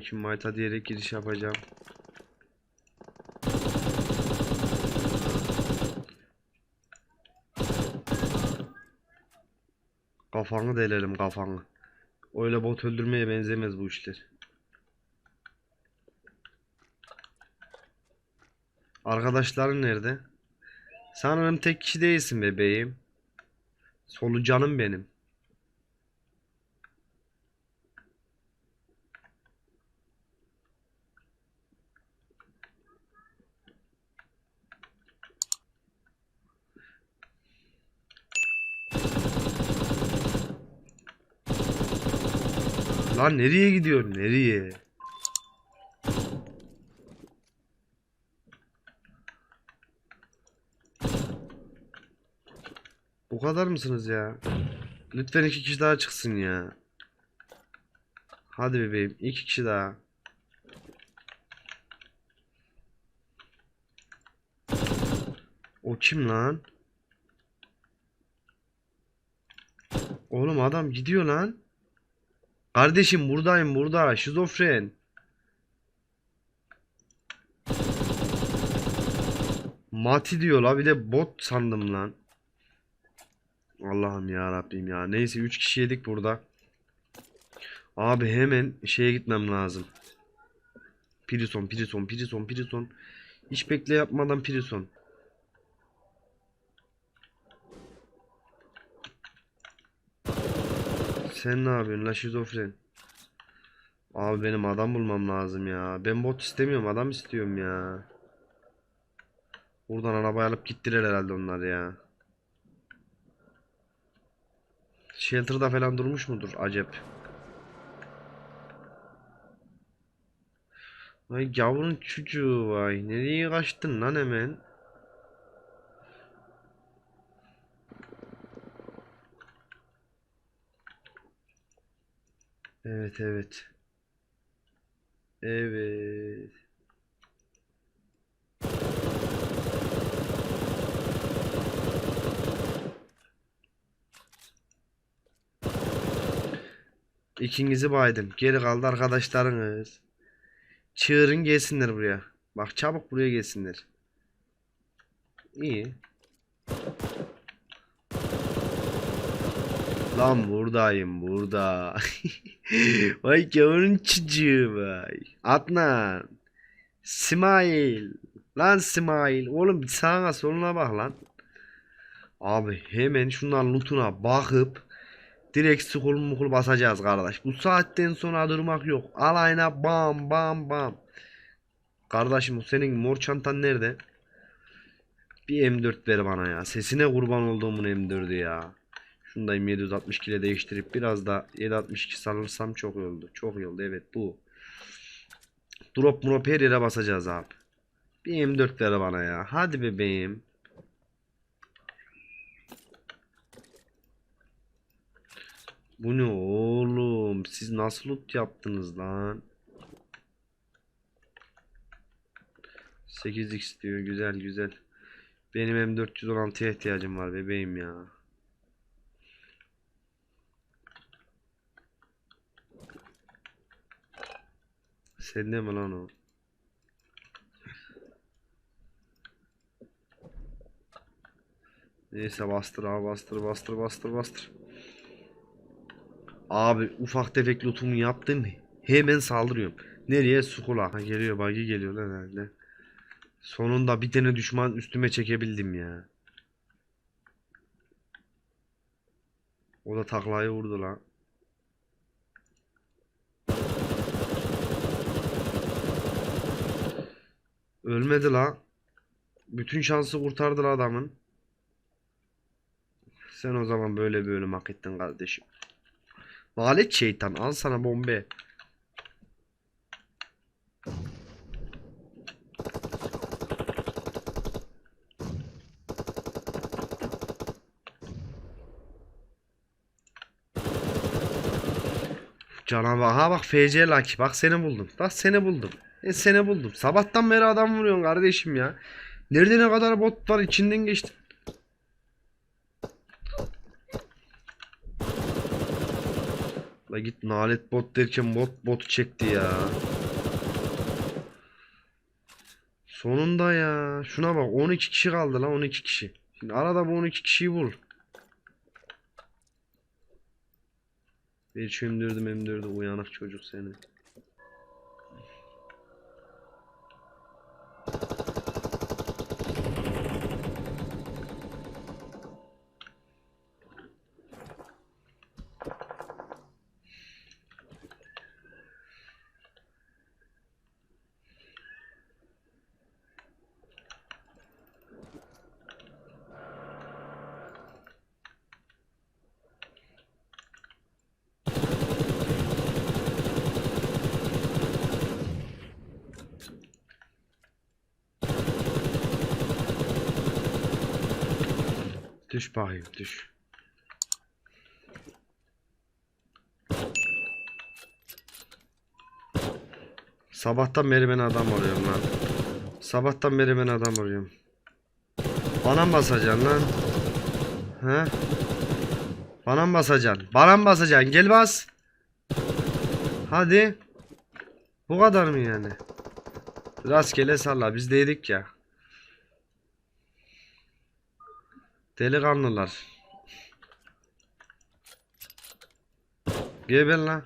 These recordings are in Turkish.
Selamünaleyküm Mayta diyerek giriş yapacağım. Kafanı delerim kafanı. Öyle bot öldürmeye benzemez bu işler. Arkadaşların nerede? Sanırım tek kişi değilsin bebeğim. Solucanım benim. Lan nereye gidiyorsun? Nereye? Bu kadar mısınız ya? Lütfen iki kişi daha çıksın ya. Hadi bebeğim, iki kişi daha. O kim lan? Oğlum adam gidiyor lan. Kardeşim buradayım burada. Şizofren. Mati diyor la bir de bot sandım lan. Allah'ım ya Rabbim ya. Neyse 3 kişi yedik burada. Abi hemen şeye gitmem lazım. Prison, Prison, Prison, Prison. Hiç bekle yapmadan Prison. Sen ne yapıyorsun la şizofren? Abi benim adam bulmam lazım ya. Ben bot istemiyorum adam istiyorum ya. Buradan arabaya alıp gittiler herhalde onlar ya. Shelter'da falan durmuş mudur acep? Ay yavrun çocuğu vay. Nereye kaçtın lan hemen? Evet evet. Evet. İkinizi baydım. Geri kaldı arkadaşlarınız. Çığırın gelsinler buraya. Bak çabuk buraya gelsinler. İyi. Lan buradayım burada. vay gavurun çocuğu vay. Adnan. İsmail. Lan İsmail. Oğlum sağa soluna bak lan. Abi hemen şunların lootuna bakıp direkt skul mukul basacağız kardeş. Bu saatten sonra durmak yok. Alayına bam bam bam. Kardeşim bu senin mor çantan nerede? Bir M4 ver bana ya. Sesine kurban olduğumun M4'ü ya. Şundayım 760 kile değiştirip biraz da 762 salırsam çok iyi oldu. Çok iyi oldu evet bu. Drop drop her yere basacağız abi. Bir M4 ver bana ya. Hadi bebeğim. Bu ne oğlum? Siz nasıl loot yaptınız lan? 8x diyor. Güzel güzel. Benim M416'ya ihtiyacım var bebeğim ya. Sende mi lan o? Neyse bastır abi bastır bastır bastır bastır. Abi ufak tefek lootumu yaptım. Hemen saldırıyorum. Nereye? Sukula. Ha, geliyor buggy geliyor lan herhalde. Sonunda bir tane düşman üstüme çekebildim ya. O da taklayı vurdu lan. Ölmedi la. Bütün şansı kurtardı adamın. Sen o zaman böyle bir ölüm hak ettin kardeşim. Lanet şeytan al sana bombe. Canavar. Ha bak FC Lucky. Bak seni buldum. Bak seni buldum. E seni buldum. Sabahtan beri adam vuruyorsun kardeşim ya. Nerede ne kadar bot var içinden geçtim. La git nalet bot derken bot botu çekti ya. Sonunda ya. Şuna bak 12 kişi kaldı lan 12 kişi. Şimdi arada bu 12 kişiyi bul. Bir çömdürdüm emdirdi uyanık çocuk seni. Düş bakayım düş. Sabahtan beri ben adam arıyorum lan. Sabahtan beri ben adam arıyorum. Bana mı basacaksın lan? He? Bana mı basacaksın? Bana mı basacaksın? Gel bas. Hadi. Bu kadar mı yani? Rastgele salla. Biz dedik ya. Delikanlılar. Geber lan.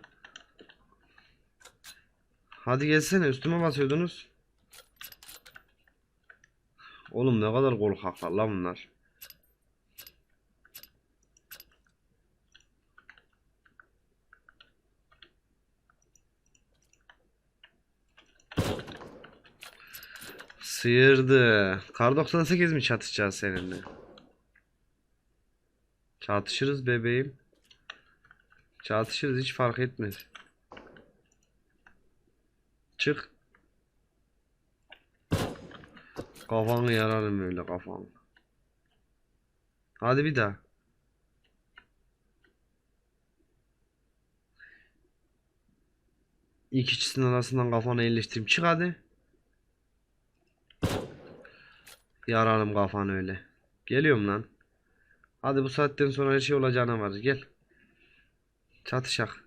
Hadi gelsene üstüme basıyordunuz. Oğlum ne kadar korkaklar lan bunlar. Sıyırdı. Kar 98 mi çatışacağız seninle? Çatışırız bebeğim. Çatışırız hiç fark etmez. Çık. Kafanı yararım öyle kafanı. Hadi bir daha. İki kişinin arasından kafanı elleştireyim. Çık hadi. Yararım kafanı öyle. Geliyorum lan. Hadi bu saatten sonra her şey olacağına var. Gel. Çatışak.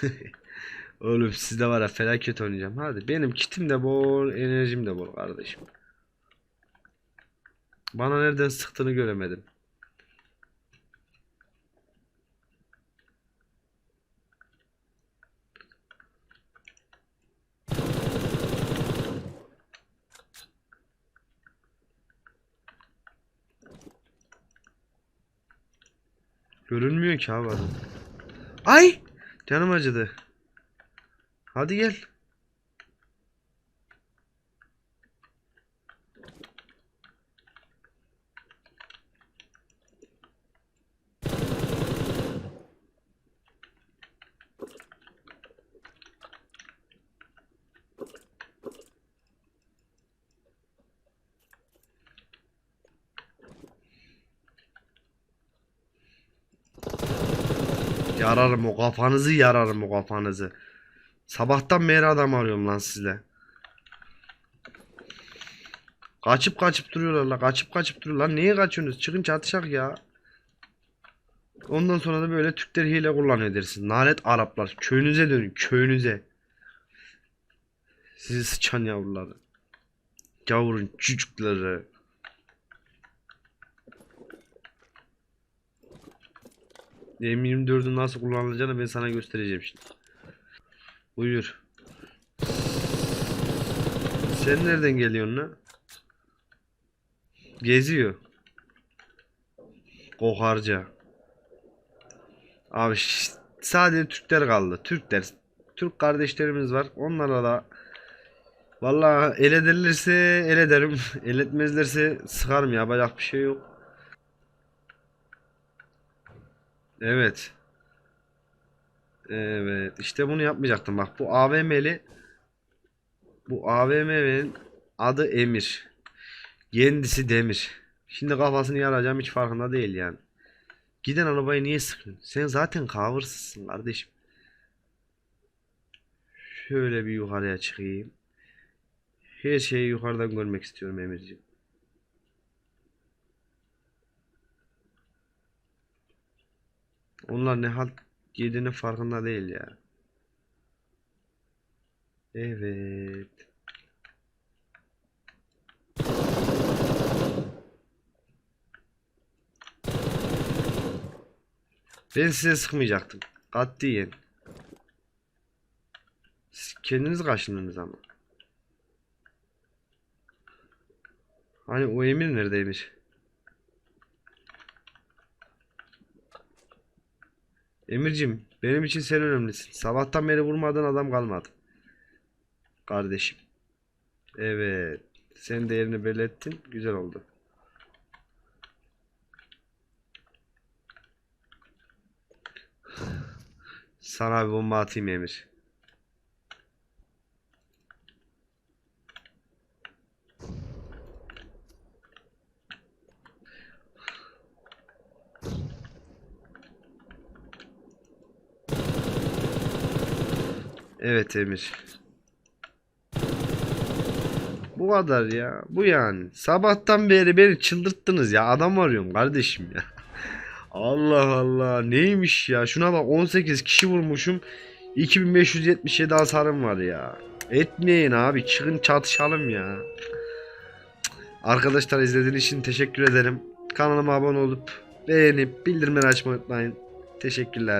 Oğlum sizde var ya felaket oynayacağım. Hadi benim kitim de bol, enerjim de bol kardeşim. Bana nereden sıktığını göremedim. Görünmüyor ki abi adam. Ay! Canım acıdı. Hadi gel. Yararım o kafanızı yararım o kafanızı. Sabahtan beri adam arıyorum lan sizle. Kaçıp kaçıp duruyorlar la. Kaçıp kaçıp duruyorlar. Niye kaçıyorsunuz? Çıkın çatışak ya. Ondan sonra da böyle Türkler hile kullanıyor dersin. Nalet Araplar. Köyünüze dönün. Köyünüze. Sizi sıçan yavruları. Gavurun çocukları. M24'ün nasıl kullanılacağını ben sana göstereceğim şimdi. Buyur. Sen nereden geliyorsun lan? Geziyor. Kokarca. Abi şş, sadece Türkler kaldı. Türkler. Türk kardeşlerimiz var. Onlara da Vallahi el ederlerse el ederim. El etmezlerse sıkarım yapacak bir şey yok. Evet. Evet işte bunu yapmayacaktım bak bu AVM'li bu AVM'nin adı Emir. Kendisi Demir. Şimdi kafasını yaracağım hiç farkında değil yani. Giden arabayı niye sıkıyorsun? Sen zaten coversızsın kardeşim. Şöyle bir yukarıya çıkayım. Her şeyi yukarıdan görmek istiyorum Emirciğim. Onlar ne halt yediğinin farkında değil ya. Evet. Ben size sıkmayacaktım. Katiyen. Siz kendiniz kaşındınız ama. Hani o emir neredeymiş? Emircim, benim için sen önemlisin. Sabahtan beri vurmadığın adam kalmadı. Kardeşim. Evet. Sen de yerini belirttin. Güzel oldu. Sana bir bomba atayım Emir. Evet Emir. Bu kadar ya. Bu yani. Sabahtan beri beni çıldırttınız ya. Adam arıyorum kardeşim ya. Allah Allah. Neymiş ya? Şuna bak 18 kişi vurmuşum. 2577 hasarım var ya. Etmeyin abi. Çıkın çatışalım ya. Arkadaşlar izlediğiniz için teşekkür ederim. Kanalıma abone olup beğenip bildirimleri açmayı unutmayın. Teşekkürler.